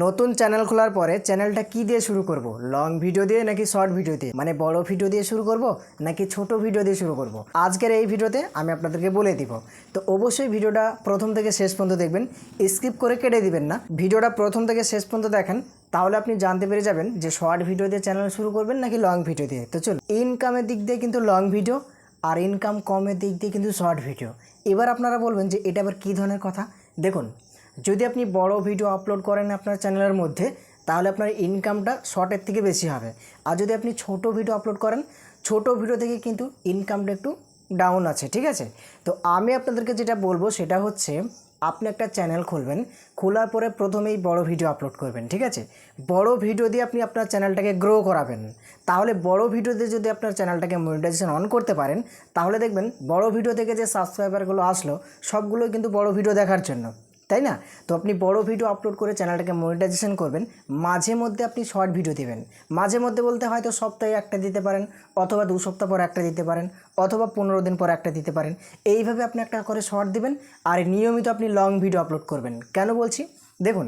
নতুন চ্যানেল খোলার পরে চ্যানেলটা কি দিয়ে শুরু করব? লং ভিডিও দিয়ে নাকি শর্ট ভিডিও দিয়ে? মানে বড় ভিডিও দিয়ে শুরু করব নাকি ছোট ভিডিও দিয়ে শুরু করব? আজকের এই ভিডিওতে আমি আপনাদেরকে বলে দিব। তো অবশ্যই ভিডিওটা প্রথম থেকে শেষ পর্যন্ত দেখবেন স্কিপ করে কেটে দিবেন না। ভিডিওটা প্রথম থেকে শেষ পর্যন্ত দেখেন, তাহলে আপনি জানতে পেরে যাবেন যে শর্ট ভিডিও দিয়ে চ্যানেল শুরু করবেন নাকি লং ভিডিও দিয়ে। তো চলুন ইনকামের দিক দিয়ে কিন্তু লং ভিডিও আর ইনকাম কমের দিক দিয়ে কিন্তু শর্ট ভিডিও এবার আপনারা বলবেন যে এটা আবার কী ধরনের কথা? দেখুন যদি আপনি বড় ভিডিও আপলোড করেন আপনার চ্যানেলের মধ্যে, তাহলে আপনার ইনকামটা শর্টের থেকে বেশি হবে। আর যদি আপনি ছোট ভিডিও আপলোড করেন, ছোট ভিডিও থেকে কিন্তু ইনকামটা একটু ডাউন আছে, ঠিক আছে? তো আমি আপনাদেরকে যেটা বলব, সেটা হচ্ছে আপনি একটা চ্যানেল খুলবেন, খোলার পরে প্রথমেই বড় ভিডিও আপলোড করবেন, ঠিক আছে? বড় ভিডিও দিয়ে আপনি আপনার চ্যানেলটাকে গ্রো করাবেন। তাহলে বড় ভিডিও দিয়ে যদি আপনার চ্যানেলটাকে মনিটাইজেশন অন করতে পারেন, তাহলে দেখবেন বড় ভিডিও থেকে যে সাবস্ক্রাইবারগুলো আসলো, সবগুলোই কিন্তু বড় ভিডিও দেখার জন্য। তাই না? তো আপনি বড় ভিডিও আপলোড করে চ্যানেলটাকে মনিটাইজেশন করবেন, মাঝে মধ্যে আপনি শর্ট ভিডিও দেবেন। মাঝে মধ্যে বলতে হয়তো সপ্তাহে একটা দিতে পারেন, অথবা দু সপ্তাহ পর একটা দিতে পারেন, অথবা পনেরো দিন পর একটা দিতে পারেন। এইভাবে আপনি একটা করে শর্ট দিবেন আর নিয়মিত আপনি লং ভিডিও আপলোড করবেন। কেন বলছি? দেখুন,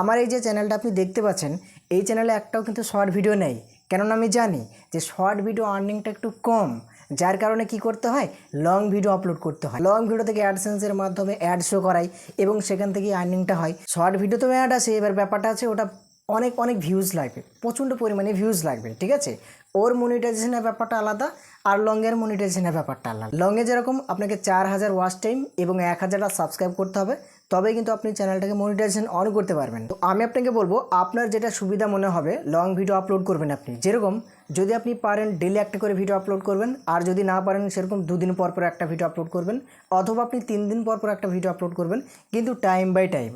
আমার এই যে চ্যানেলটা আপনি দেখতে পাচ্ছেন, এই চ্যানেলে একটাও কিন্তু শর্ট ভিডিও নেই। কেননা আমি জানি যে শর্ট ভিডিও আর্নিংটা একটু কম। যার কারণে কি করতে হয়? লং ভিডিও আপলোড করতে হয়। লং ভিডিও থেকে অ্যাডসেন্সের মাধ্যমে অ্যাড শো করাই এবং সেখান থেকে আর্নিংটা হয়। শর্ট ভিডিও তো অ্যাড আছে এবার ব্যাপারটা আছে ওটা অনেক অনেক ভিউজ লাগবে। প্রচণ্ড পরিমাণে ভিউজ লাগবে, ঠিক আছে? ওর মনিটাইজেশনের ব্যাপারটা আলাদা আর লংয়ের মনিটাইজেশনের ব্যাপারটা আলাদা। লংয়ে যেরকম আপনাকে চার হাজার ওয়াচ টাইম এবং এক হাজারটা সাবস্ক্রাইব করতে হবে তবে কিন্তু আপনি চ্যানেলটাকে মনিটাইজেশন অন করতে পারবেন। তো আমি আপনাকে বলব, আপনার যেটা সুবিধা মনে হবে লং ভিডিও আপলোড করবেন আপনি। যেরকম যদি আপনি পারেন ডেলি একটা করে ভিডিও আপলোড করবেন, আর যদি না পারেন সেরকম দুদিন পর পর একটা ভিডিও আপলোড করবেন, অথবা আপনি তিন দিন পর পর একটা ভিডিও আপলোড করবেন, কিন্তু টাইম বাই টাইম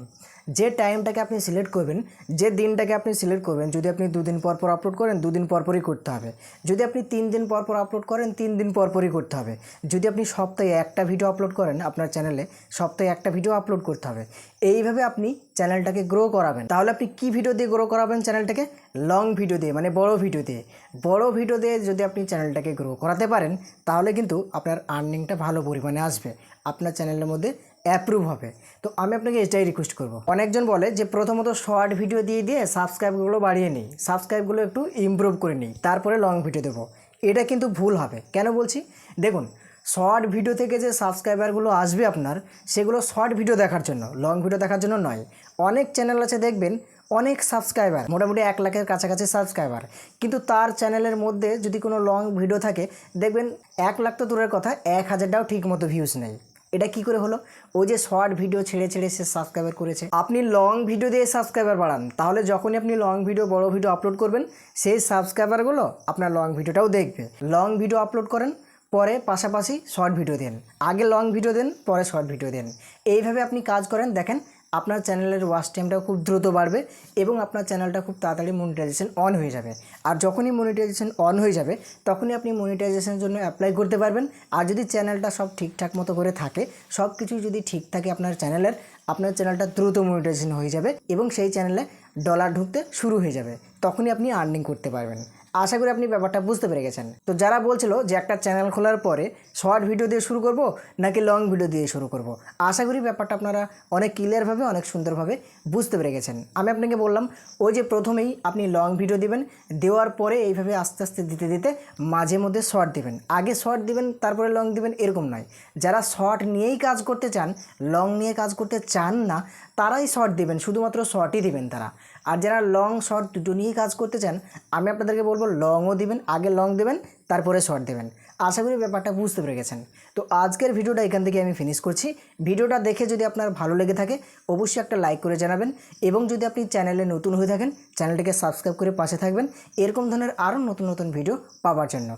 যে টাইমটাকে আপনি সিলেক্ট করবেন, যে দিনটাকে আপনি সিলেক্ট করবেন, যদি আপনি দুদিন পর পর আপলোড করেন, দুদিন পর পরই করতে হবে। যদি আপনি তিন দিন পর পর আপলোড করেন, তিন দিন পর পরই করতে হবে। যদি আপনি সপ্তাহে একটা ভিডিও আপলোড করেন, আপনার চ্যানেলে সপ্তাহে একটা ভিডিও আপলোড করতে হবে। এইভাবে আপনি চ্যানেলটাকে গ্রো করাবেন। তাহলে আপনি কি ভিডিও দিয়ে গ্রো করাবেন চ্যানেলটাকে? লং ভিডিও দিয়ে মানে বড় ভিডিও দিয়ে। বড় ভিডিও দিয়ে যদি আপনি চ্যানেলটাকে গ্রো করাতে পারেন, তাহলে কিন্তু আপনার আর্নিংটা ভালো পরিমাণে আসবে। আপনার চ্যানেলের মধ্যে অ্যাপ্রুভ হবে। তো আমি আপনাকে এটাই রিকোয়েস্ট করব। অনেকজন বলে যে প্রথমত শর্ট ভিডিও দিয়ে দিয়ে সাবস্ক্রাইবগুলো বাড়িয়ে নিই। সাবস্ক্রাইবগুলো একটু ইমপ্রুভ করে নিই। তারপরে লং ভিডিও দেবো। এটা কিন্তু ভুল হবে। কেন বলছি? দেখুন শর্ট ভিডিও থেকে যে সাবস্ক্রাইবারগুলো আসবে আপনার, সেগুলো শর্ট ভিডিও দেখার জন্য, লং ভিডিও দেখার জন্য নয়। অনেক চ্যানেল আছে দেখবেন, অনেক সাবস্ক্রাইবার, মোটামুটি এক লাখের কাছাকাছি সাবস্ক্রাইবার। কিন্তু তার চ্যানেলের মধ্যে যদি কোনো লং ভিডিও থাকে, দেখবেন এক লাখ তো দূরের কথা, এক হাজারটাও ঠিক মতো ভিউজ নেই। এটা কি করে হলো? ওই যে শর্ট ভিডিও ছেড়ে ছেড়ে সে সাবস্ক্রাইবার করেছে। আপনি লং ভিডিও দিয়ে সাবস্ক্রাইবার বাড়ান, তাহলে যখনই আপনি লং ভিডিও, বড় ভিডিও আপলোড করবেন, সেই সাবস্ক্রাইবারগুলো আপনার লং ভিডিওটাও দেখবে। লং ভিডিও আপলোড করেন পরে পাশাপাশি শর্ট ভিডিও দেন। আগে লং ভিডিও দেন, পরে শর্ট ভিডিও দেন। এইভাবে আপনি কাজ করেন। দেখেন, আপনার চ্যানেলের ওয়াচ টাইমটাও খুব দ্রুত বাড়বে এবং আপনার চ্যানেলটা খুব তাড়াতাড়ি মনিটাইজেশন অন হয়ে যাবে। আর যখনই মনিটাইজেশন অন হয়ে যাবে, তখনই আপনি মনিটাইজেশনের জন্য অ্যাপ্লাই করতে পারবেন। আর যদি চ্যানেলটা সব ঠিকঠাক মতো করে থাকে, সব কিছুই যদি ঠিক থাকে আপনার চ্যানেলের, আপনার চ্যানেলটা দ্রুত মনিটাইজেশন হয়ে যাবে এবং সেই চ্যানেলে ডলার ঢুকতে শুরু হয়ে যাবে। তখনই আপনি আর্নিং করতে পারবেন। আশা করি আপনি ব্যাপারটা বুঝতে পেরে গেছেন। তো যারা বলছিল যে একটা চ্যানেল খোলার পরে শর্ট ভিডিও দিয়ে শুরু করব, নাকি লং ভিডিও দিয়ে শুরু করব, আশা করি ব্যাপারটা আপনারা অনেক ক্লিয়ারভাবে অনেক সুন্দরভাবে বুঝতে পেরে গেছেন। আমি আপনাকে বললাম, ওই যে প্রথমেই আপনি লং ভিডিও দিবেন, দেওয়ার পরে এইভাবে আস্তে আস্তে দিতে দিতে মাঝে মধ্যে শর্ট দিবেন। আগে শর্ট দিবেন, তারপরে লং দিবেন, এরকম নয়। যারা শর্ট নিয়েই কাজ করতে চান লং নিয়ে কাজ করতে চান না, তারাই শর্ট দিবেন, শুধুমাত্র শর্টই দিবেন তারা। আর যারা লং শর্ট দুটো নিয়েই কাজ করতে চান, আমি আপনাদেরকে বলব লংও দিবেন, আগে লং দেবেন, তারপরে শর্ট দেবেন। আশা করি ব্যাপারটা বুঝতে পেরে গেছেন। তো আজকের ভিডিওটা এখান থেকে আমি ফিনিশ করছি। ভিডিওটা দেখে যদি আপনার ভালো লেগে থাকে, অবশ্যই একটা লাইক করে জানাবেন এবং যদি আপনি চ্যানেলে নতুন হয়ে থাকেন, চ্যানেলটিকে সাবস্ক্রাইব করে পাশে থাকবেন। এরকম ধরনের আরও নতুন নতুন ভিডিও পাওয়ার জন্য।